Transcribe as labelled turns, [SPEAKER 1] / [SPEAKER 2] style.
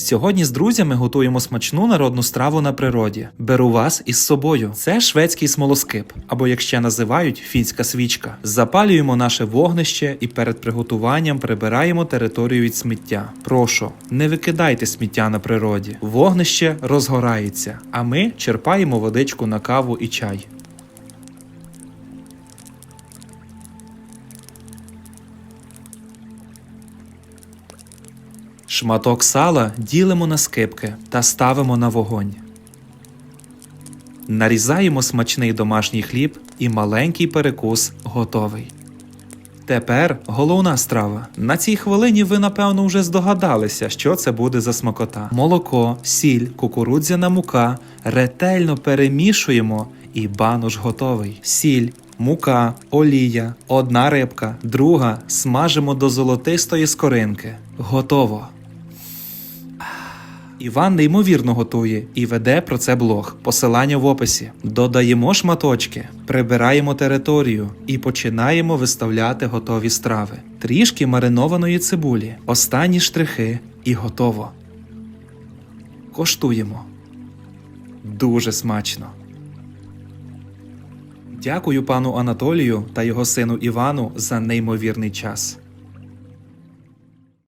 [SPEAKER 1] Сьогодні з друзями готуємо смачну народну страву на природі. Беру вас із собою. Це шведський смолоскип, або як ще називають фінська свічка. Запалюємо наше вогнище і перед приготуванням прибираємо територію від сміття. Прошу, не викидайте сміття на природі. Вогнище розгорається, а ми черпаємо водичку на каву і чай. Шматок сала ділимо на скипки та ставимо на вогонь. Нарізаємо смачний домашній хліб і маленький перекус готовий. Тепер головна страва. На цій хвилині ви, напевно, вже здогадалися, що це буде за смакота. Молоко, сіль, кукурудзяна мука ретельно перемішуємо і банош готовий. Сіль, мука, олія, одна рибка, друга смажимо до золотистої скоринки. Готово. Іван неймовірно готує і веде про це блог. Посилання в описі. Додаємо шматочки, прибираємо територію і починаємо виставляти готові страви. Трішки маринованої цибулі, останні штрихи і готово. Коштуємо. Дуже смачно. Дякую пану Анатолію та його сину Івану за неймовірний час.